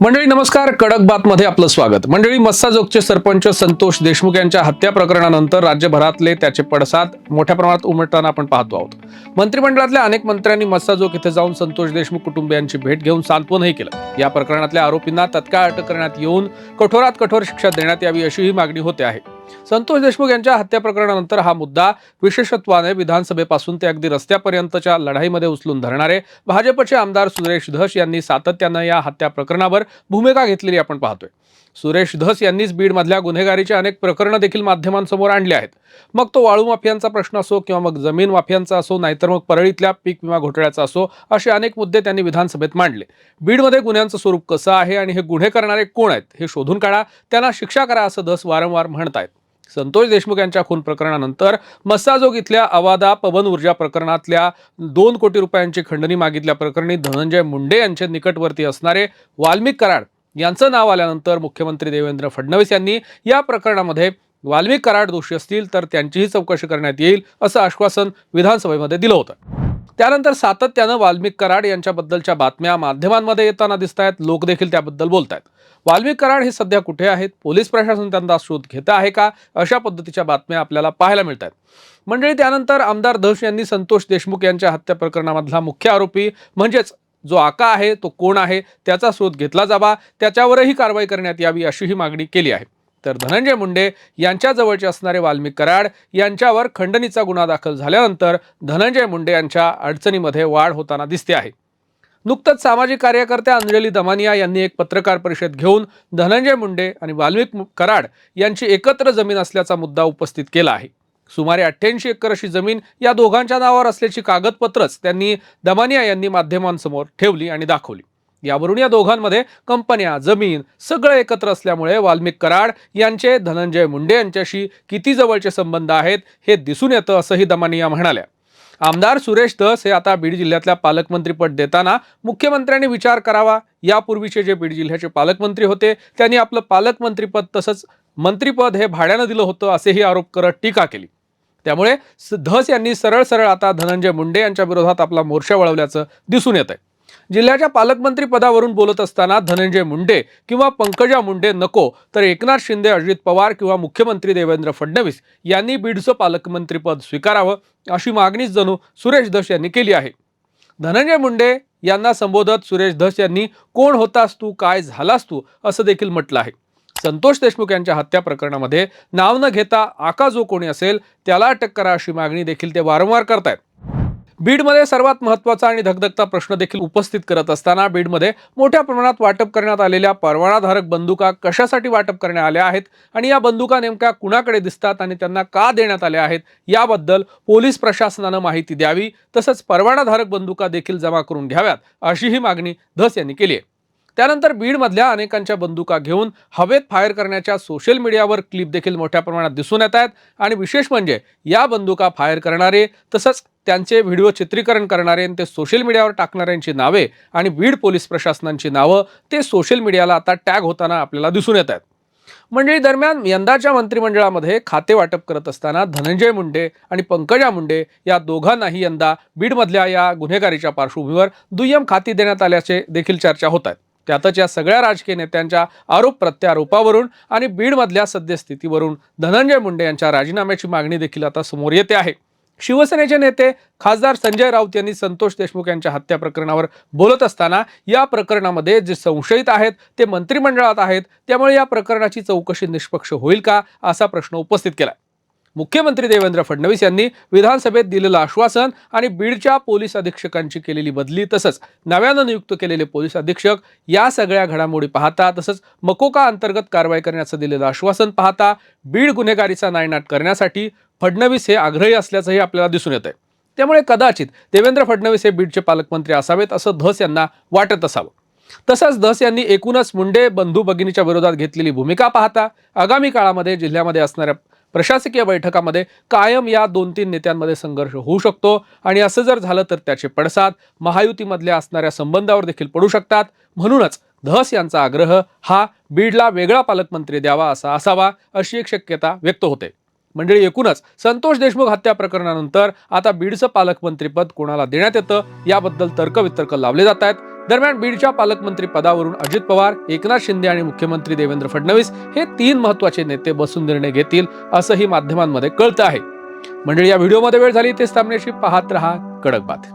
मंडळी नमस्कार. कडक बातमध्ये आपलं स्वागत. मंडळी मस्साजोगचे सरपंच संतोष देशमुख यांच्या हत्या प्रकरणानंतर राज्यभरातले त्याचे पडसाद मोठ्या प्रमाणात उमटताना आपण पाहतो आहोत. मंत्रिमंडळातल्या अनेक मंत्र्यांनी मस्साजोग इथे जाऊन संतोष देशमुख कुटुंबियांची भेट घेऊन सांत्वनही केलं. या प्रकरणातल्या आरोपींना तत्काळ अटक करण्यात येऊन कठोरात कठोर शिक्षा देण्यात यावी अशीही मागणी होते आहे. संतोष देशमुख यांच्या हत्या प्रकरणानंतर हा मुद्दा विशेषत्वाने विधानसभेपासून ते अगदी रस्त्यापर्यंतच्या लढाईमध्ये उचलून धरणारे भाजपचे आमदार सुरेश धस यांनी सातत्यानं या हत्या प्रकरणावर भूमिका घेतलेली आपण पाहतोय. सुरेश धस यांनीच बीडमधल्या गुन्हेगारीचे अनेक प्रकरणं देखील माध्यमांसमोर आणली आहेत. मग तो वाळू माफियांचा प्रश्न असो किंवा मग जमीन माफियांचा असो नाहीतर मग परळीतल्या पीक विमा घोटाळ्याचा असो असे अनेक मुद्दे त्यांनी विधानसभेत मांडले. बीडमध्ये गुन्ह्यांचं स्वरूप कसं आहे आणि हे गुन्हे करणारे कोण आहेत हे शोधून काढा. त्यांना शिक्षा करा असं धस वारंवार म्हणतायत. संतोष देशमुख यांच्या खून प्रकरणानंतर मस्साजोग इथल्या अवादा पवन ऊर्जा प्रकरणातल्या दोन कोटी रुपयांची खंडणी मागितल्या प्रकरणी धनंजय मुंडे यांचे निकटवर्ती असणारे वाल्मिक कराड यांचं नाव आल्यानंतर मुख्यमंत्री देवेंद्र फडणवीस यांनी या प्रकरणामध्ये वाल्मिक कराड दोषी असतील तर त्यांचीही चौकशी करण्यात येईल असं आश्वासन विधानसभेमध्ये दिलं होतं. त्यानंतर सातत्यानं वाल्मिक कराड यांच्याबद्दलच्या बातम्या माध्यमांमध्ये येताना दिसत आहेत लोक देखील त्याबद्दल बोलत आहेत वाल्मिक कराड हे सध्या कुठे आहेत? पोलीस प्रशासन त्यांचा शोध घेत आहे का? अशा पद्धतीच्या बातम्या आपल्याला पाहायला मिळत आहेत मंडळी त्यानंतर आमदार धस यांनी संतोष देशमुख यांच्या हत्या प्रकरणामधला मुख्य आरोपी म्हणजेच जो आका आहे तो कोण आहे? त्याचा शोध घेतला जावा. त्याच्यावरही कारवाई करण्यात यावी अशीही मागणी केली आहे. तर धनंजय मुंडे यांच्या जवळचे असणारे वाल्मिक कराड यांच्यावर खंडणीचा गुन्हा दाखल झाल्यानंतर धनंजय मुंडे यांच्या अडचणीमध्ये वाढ होताना दिसते आहे. नुकतंच सामाजिक कार्यकर्त्या अंजली दमानिया यांनी एक पत्रकार परिषद घेऊन धनंजय मुंडे आणि वाल्मिक कराड यांची एकत्र जमीन असल्याचा मुद्दा उपस्थित केला आहे. सुमारे अठ्ठ्याऐंशी एकर अशी जमीन या दोघांच्या नावावर असल्याची कागदपत्रच त्यांनी दमानिया यांनी माध्यमांसमोर ठेवली आणि दाखवली. यावरून या दोघांमध्ये कंपन्या जमीन सगळं एकत्र असल्यामुळे वाल्मिक कराड यांचे धनंजय मुंडे यांच्याशी किती जवळचे संबंध आहेत हे दिसून येतं असंही दमानिया म्हणाल्या. आमदार सुरेश धस हे आता बीड जिल्ह्यातल्या पालकमंत्रीपद देताना मुख्यमंत्र्यांनी विचार करावा. यापूर्वीचे जे बीड जिल्ह्याचे पालकमंत्री होते त्यांनी आपलं पालकमंत्रीपद तसंच मंत्रीपद हे भाड्यानं दिलं होतं असेही आरोप करत टीका केली. त्यामुळे धस यांनी सरळ सरळ आता धनंजय मुंडे यांच्या विरोधात आपला मोर्चा वळवल्याचं दिसून येत आहे जिल्ह्याच्या पालकमंत्री पदावरून बोलत असताना धनंजय मुंडे किंवा पंकजा मुंडे नको तर एकनाथ शिंदे अजित पवार किंवा मुख्यमंत्री देवेंद्र फडणवीस यांनी बीडचं पालकमंत्रीपद स्वीकारावं अशी मागणीच जणू सुरेश धस यांनी केली आहे. धनंजय मुंडे यांना संबोधत सुरेश धस यांनी कोण होतास तू? काय झालास तू? असं देखील म्हटलं आहे. संतोष देशमुख यांच्या हत्या प्रकरणामध्ये नाव न घेता आका जो कोणी असेल त्याला अटक करा अशी मागणी देखील ते वारंवार करतायत. बीडमध्ये सर्वात महत्त्वाचा आणि धगधगता प्रश्न देखील उपस्थित करत असताना बीडमध्ये मोठ्या प्रमाणात वाटप करण्यात आलेल्या परवानाधारक बंदुका कशासाठी वाटप करण्यात आल्या आहेत आणि या बंदुका नेमक्या कुणाकडे दिसतात आणि त्यांना का देण्यात आल्या आहेत याबद्दल पोलीस प्रशासनानं माहिती द्यावी तसंच परवानाधारक बंदुका देखील जमा करून घ्याव्यात अशीही मागणी धस यांनी केली आहे. त्यानंतर बीडमधल्या अनेकांच्या बंदुका घेऊन हवेत फायर करण्याच्या सोशल मीडियावर क्लिप देखील मोठ्या प्रमाणात दिसून येत आहेत. आणि विशेष म्हणजे या बंदुका फायर करणारे तसंच त्यांचे व्हिडिओ चित्रीकरण करणारे आणि ते सोशल मीडियावर टाकणाऱ्यांची नावे आणि बीड पोलीस प्रशासनांची नावं ते सोशल मीडियाला आता टॅग होताना आपल्याला दिसून येत आहेत. मंडळी दरम्यान यंदाच्या मंत्रिमंडळामध्ये खाते वाटप करत असताना धनंजय मुंडे आणि पंकजा मुंडे या दोघांनाही यंदा बीडमधल्या या गुन्हेगारीच्या पार्श्वभूमीवर दुय्यम खाती देण्यात आल्याचे देखील चर्चा होत आहेत. त्यातच या सगळ्या राजकीय नेत्यांच्या आरोप प्रत्यारोपावरून आणि बीडमधल्या सद्यस्थितीवरून धनंजय मुंडे यांच्या राजीनाम्याची मागणी देखील आता समोर येते आहे. शिवसेनेचे नेते खासदार संजय राऊत यांनी संतोष देशमुख यांच्या हत्या प्रकरणावर बोलत असताना या प्रकरणामध्ये जे संशयित आहेत ते मंत्रिमंडळात आहेत त्यामुळे या प्रकरणाची चौकशी निष्पक्ष होईल का असा प्रश्न उपस्थित केला मुख्यमंत्री देवेंद्र फडणवीस यांनी विधानसभेत दिलेलं आश्वासन आणि बीडच्या पोलीस अधीक्षकांची केलेली बदली तसंच नव्यानं नियुक्त केलेले पोलीस अधीक्षक या सगळ्या घडामोडी पाहता तसंच मकोका अंतर्गत कारवाई करण्याचं दिलेलं आश्वासन पाहता बीड गुन्हेगारीचा नायनाट करण्यासाठी फडणवीस हे आग्रही असल्याचंही आपल्याला दिसून येत आहे त्यामुळे कदाचित देवेंद्र फडणवीस हे बीडचे पालकमंत्री असावेत असं धस यांना वाटत असावं. तसंच धस यांनी एकूणच मुंडे बंधू भगिनीच्या विरोधात घेतलेली भूमिका पाहता आगामी काळामध्ये जिल्ह्यामध्ये असणाऱ्या प्रशासकीय बैठकामध्ये कायम या दोन तीन नेत्यांमध्ये संघर्ष होऊ शकतो. आणि असं जर झालं तर त्याचे पडसाद महायुतीमधल्या असणाऱ्या संबंधावर देखील पडू शकतात. म्हणूनच धस यांचा आग्रह हा बीडला वेगळा पालकमंत्री द्यावा असा असावा अशी एक शक्यता व्यक्त होते. मंडळी एकूणच संतोष देशमुख हत्या प्रकरणानंतर आता बीडचं पालकमंत्रीपद कोणाला देण्यात येतं याबद्दल तर्कवितर्क लावले जात आहेत. दरम्यान बीडच्या पालकमंत्री पदावरून अजित पवार एकनाथ शिंदे आणि मुख्यमंत्री देवेंद्र फडणवीस हे तीन महत्त्वाचे नेते बसून निर्णय घेतील असंही माध्यमांमध्ये कळतं आहे. मंडळी या व्हिडिओमध्ये वेळ झाली तेच सामन्याशी पाहत रहा कडक बात